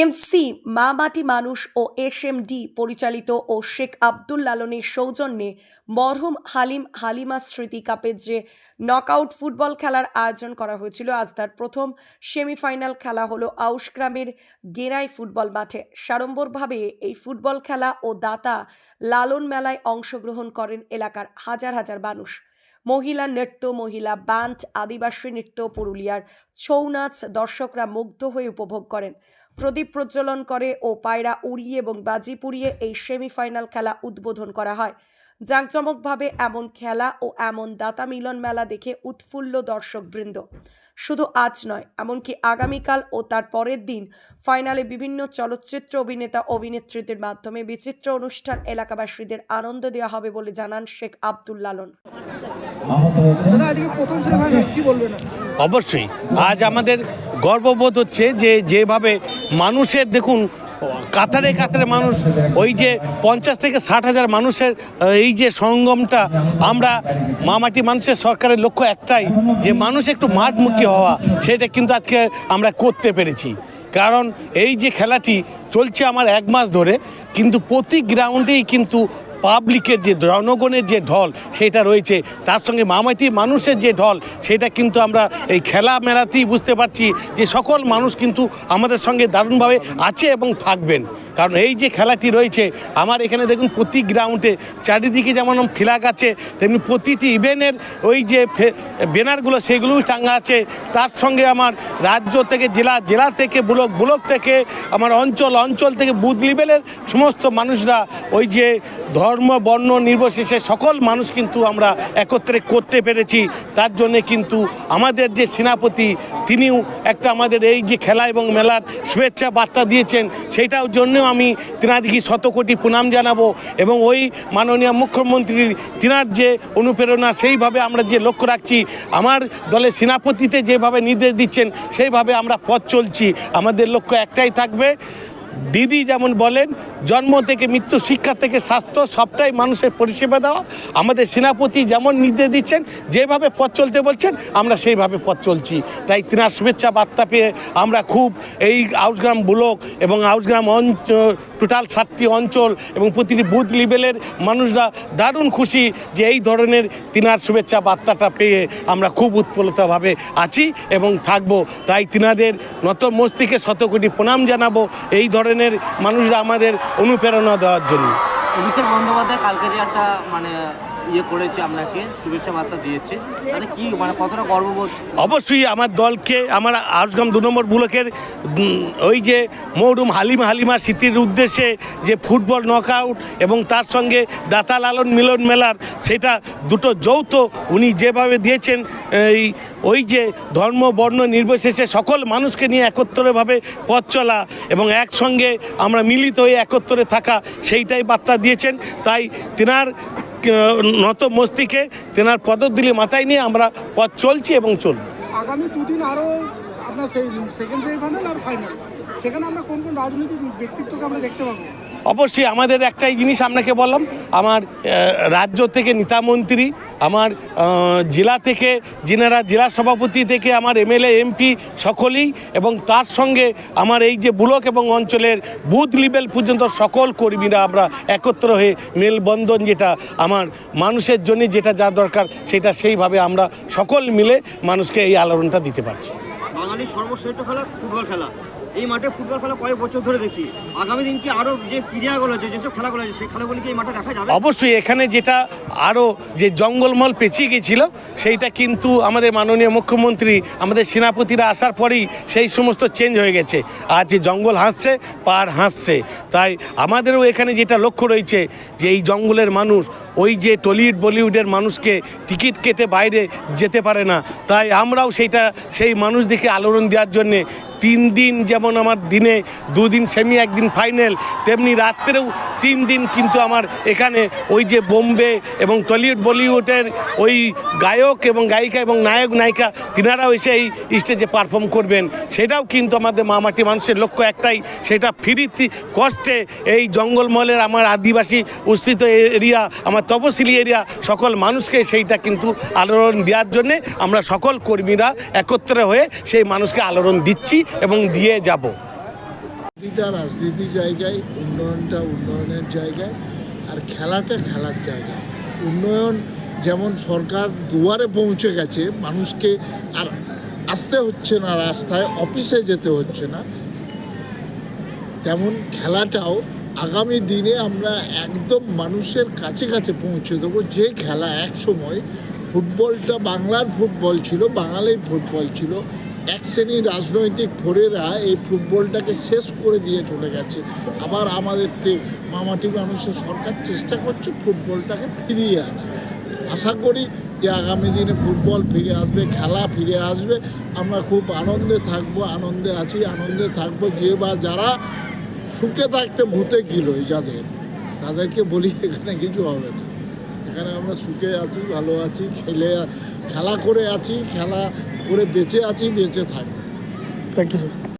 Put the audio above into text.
TMC মা মাটি মানুষ ও এসএমডি পরিচালিত ও শেখ আব্দুল লালনের সৌজন্যে মরহুম হালিম হালিমা স্মৃতি কাপের যে নকআউট ফুটবল খেলার আয়োজন করা হয়েছিল, আজ তার প্রথম সেমিফাইনাল খেলা হলো আউশ গ্রামের গেরাই ফুটবল মাঠে। সাড়ম্বরভাবে এই ফুটবল খেলা ও দাতা লালন মেলায় অংশগ্রহণ করেন এলাকার হাজার হাজার মানুষ। মহিলা নৃত্য, মহিলা ব্যান্ড আদিবাসী নৃত্য পুরুলিয়ার ছৌ নাচ দর্শকরা মুগ্ধ হয়ে উপভোগ করেন। প্রদীপ প্রজ্বলন করে ও পায়রা উড়িয়ে এবং বাজি পুড়িয়ে এই সেমিফাইনাল খেলা উদ্বোধন করা হয়। জাঁকজমকভাবে এমন খেলা ও এমন দাতা মিলন মেলা দেখে উৎফুল্ল দর্শকবৃন্দ। শুধু আজ নয় এমনকি আগামীকাল ও তার পরের দিন ফাইনালে বিভিন্ন চলচ্চিত্র অভিনেতা অভিনেত্রীদের মাধ্যমে বিচিত্র অনুষ্ঠান এলাকাবাসীদের আনন্দ দেওয়া হবে বলে জানান শেখ আব্দুল লালন। আহত হয়েছেন? দাদা আজকে প্রথম সেমিফাইনাল কি বলবেন? অবশ্যই। আজ আমাদের গর্ববোধ হচ্ছে যে যেভাবে মানুষের, দেখুন, কাতারে কাতারে মানুষ, ওই যে পঞ্চাশ থেকে ষাট হাজার মানুষের এই যে সঙ্গমটা, আমরা মামাটি মানুষের সরকারের লক্ষ্য একটাই, যে মানুষ একটু মাঠমুখী হওয়া, সেটা কিন্তু আজকে আমরা করতে পেরেছি। কারণ এই যে খেলাটি চলছে আমার এক মাস ধরে, কিন্তু প্রতি গ্রাউন্ডেই কিন্তু পাবলিকের যে জনগণের যে ঢল সেটা রয়েছে, তার সঙ্গে মামাটি মানুষের যে ঢল, সেটা কিন্তু আমরা এই খেলা মেলাতেই বুঝতে পারছি যে সকল মানুষ কিন্তু আমাদের সঙ্গে দারুণভাবে আছে এবং থাকবেন। কারণ এই যে খেলাটি রয়েছে, আমার এখানে দেখুন প্রতি গ্রাউন্ডে চারিদিকে যেমন ফ্ল্যাগ আছে, তেমনি প্রতিটি ইভেন্টের ওই যে ব্যানারগুলো সেগুলোই টাঙ্গা আছে। তার সঙ্গে আমার রাজ্য থেকে, জেলা জেলা থেকে, ব্লক ব্লক থেকে, আমার অঞ্চল অঞ্চল থেকে বুথ লেভেলের সমস্ত মানুষরা ওই যে ধর্ম, বর্ণ নির্বিশেষে সকল মানুষ কিন্তু আমরা একত্রে করতে পেরেছি। তার জন্যে কিন্তু আমাদের যে সেনাপতি, তিনিও একটা আমাদের এই যে খেলা এবং মেলার শুভেচ্ছা বার্তা দিয়েছেন, সেইটার জন্যও আমি তিনাদিকে শত কোটি প্রণাম জানাব এবং ওই মাননীয় মুখ্যমন্ত্রীর, তিনার যে অনুপ্রেরণা, সেইভাবে আমরা যে লক্ষ্য রাখছি, আমার দলের সেনাপতিতে যেভাবে নির্দেশ দিচ্ছেন, সেইভাবে আমরা পথ চলছি। আমাদের লক্ষ্য একটাই থাকবে দিদি যেমন বলেন, জন্ম থেকে মৃত্যু, শিক্ষা থেকে স্বাস্থ্য, সবটাই মানুষের পরিষেবা দেওয়া। আমাদের সেনাপতি যেমন নির্দেশ দিচ্ছেন, যেভাবে পথ চলতে বলছেন, আমরা সেইভাবে পথ চলছি। তাই তিনার শুভেচ্ছা বার্তা পেয়ে আমরা খুব এই আউসগ্রাম ব্লক এবং আউসগ্রাম অঞ্চল টোটাল সাতটি অঞ্চল এবং প্রতিটি বুথ লেভেলের মানুষরা দারুণ খুশি যে এই ধরনের তিনার শুভেচ্ছা বার্তাটা পেয়ে আমরা খুব উৎফুল্লতভাবে আছি এবং থাকব। তাই তিনাদের নত মস্তিকে শতকোটি প্রণাম জানাব। এই ধরনের মানুষরা আমাদের অনুপ্রেরণা দেওয়ার জন্য। অভিষেক বন্দ্যোপাধ্যায় কালকে যে একটা মানে ইয়ে করেছে, আপনাকে শুভেচ্ছা বার্তা দিয়েছে। তাতে কি মানে কতটা গর্ববোধ? অবশ্যই আমার দলকে, আমার আউসগাম দু নম্বর ব্লকের ওই যে মৌরুম হালিমা হালিমা স্মৃতির উদ্দেশ্যে যে ফুটবল নকআউট এবং তার সঙ্গে দাতা লালন মিলন মেলার, সেটা দুটো যৌথ উনি যেভাবে দিয়েছেন, এই, ওই যে ধর্ম, বর্ণ নির্বিশেষে সকল মানুষকে নিয়ে একত্রভাবে পথ চলা এবং একসঙ্গে আমরা মিলিত হয়ে একত্রে থাকা, সেইটাই বার্তা দিয়েছেন। তাই তেনার নত মস্তিকে তেনার পদতুলি মাথায় নিয়ে আমরা পথ চলছি এবং চলব। আগামী দুদিন আরও আপনার সেই সেকেন্ড সেমিফাইনাল আর ফাইনাল সেখানে আমরা কোন কোন রাজনৈতিক ব্যক্তিত্বকে আমরা দেখতে পাবো? অবশ্যই আমাদের একটাই জিনিস আপনাকে বললাম, আমার রাজ্য থেকে নেতামন্ত্রী আমার জেলা থেকে যিনারা জেলা সভাপতি থেকে আমার এমএলএ, এমপি সকলেই এবং তার সঙ্গে আমার এই যে ব্লক এবং অঞ্চলের বুথ লেভেল পর্যন্ত সকল কর্মীরা আমরা একত্র হয়ে মেলবন্ধন যেটা আমার মানুষের জন্য যেটা যা দরকার সেটা সেইভাবে আমরা সকল মিলে মানুষকে এই আলোড়নটা দিতে পারছি। সর্বশ্রেষ্ঠ খেলা, ফুটবল খেলা। এই মাঠে ফুটবল খেলা কয়েক বছর ধরে দেখছি। আগামী দিন কি আরও যে ক্রীড়াগুলো আছে, যেসব খেলাগুলো আছে, সেই খেলাগুলি কি এই মাঠে দেখা যাবে? অবশ্যই, এখানে যেটা আরও যে জঙ্গলমল পেঁচিয়ে গেছিল সেইটা কিন্তু আমাদের মাননীয় মুখ্যমন্ত্রী, আমাদের সেনাপতিরা আসার পরেই সেই সমস্ত চেঞ্জ হয়ে গেছে। আর যে জঙ্গল হাসছে, পাহাড় হাসছে। তাই আমাদেরও এখানে যেটা লক্ষ্য রয়েছে, যে এই জঙ্গলের মানুষ, ওই যে টলিউড বলিউডের মানুষকে টিকিট কেটে বাইরে যেতে পারে না। তাই আমরাও সেইটা, সেই মানুষ দেখে আলোড়ন দেওয়ার জন্যে তিন দিন যেমন আমার দিনে দুদিন সেমি একদিন ফাইনাল তেমনি রাত্রেও তিন দিন কিন্তু আমার এখানে ওই যে বোম্বে এবং টলিউড বলিউডের ওই গায়ক এবং গায়িকা এবং নায়ক, নায়িকা, তিনারাও এসে এই স্টেজে পারফর্ম করবেন। সেটাও কিন্তু আমাদের মামাটি মানুষের লক্ষ্য একটাই, সেটা ফ্রি কষ্টে এই জঙ্গলমহলের আমার আদিবাসী উস্থিত এরিয়া আমার তপশিলি এরিয়া সকল মানুষকে সেইটা কিন্তু আলোড়ন দেওয়ার জন্যে আমরা সকল কর্মীরা একত্রে হয়ে সেই মানুষকে আলোড়ন দিচ্ছি। এবং দিয়ে যাব। রাজনীতি জায়গায়, উন্নয়নটা উন্নয়নের জায়গায় আর খেলাটা খেলার জায়গায়। উন্নয়ন যেমন সরকার দুয়ারে পৌঁছে গেছে, মানুষকে আর আসতে হচ্ছে না রাস্তায়, অফিসে যেতে হচ্ছে না, তেমন খেলাটাও আগামী দিনে আমরা একদম মানুষের কাছে কাছে পৌঁছে দেবো। যে খেলা এক সময় ফুটবলটা বাংলার ফুটবল ছিল, বাঙালির ফুটবল ছিল এক শ্রেণির রাজনৈতিক ভোরেরা এই ফুটবলটাকে শেষ করে দিয়ে চলে গেছে। আবার আমাদের মামাটি মানুষের সরকার চেষ্টা করছে ফুটবলটাকে ফিরিয়ে আনা আশা করি যে আগামী দিনে ফুটবল ফিরে আসবে, খেলা ফিরে আসবে। আমরা খুব আনন্দে থাকব, আনন্দে আছি, আনন্দে থাকব যে বা যারা সুখে থাকতে ভূতে গিলোয় যাদের? তাদেরকে বলি এখানে কিছু হবে না। এখানে আমরা সুখে আছি, ভালো আছি, খেলে, খেলা করে আছি, খেলা করে বেঁচে আছি, বেঁচে থাকি থ্যাংক ইউ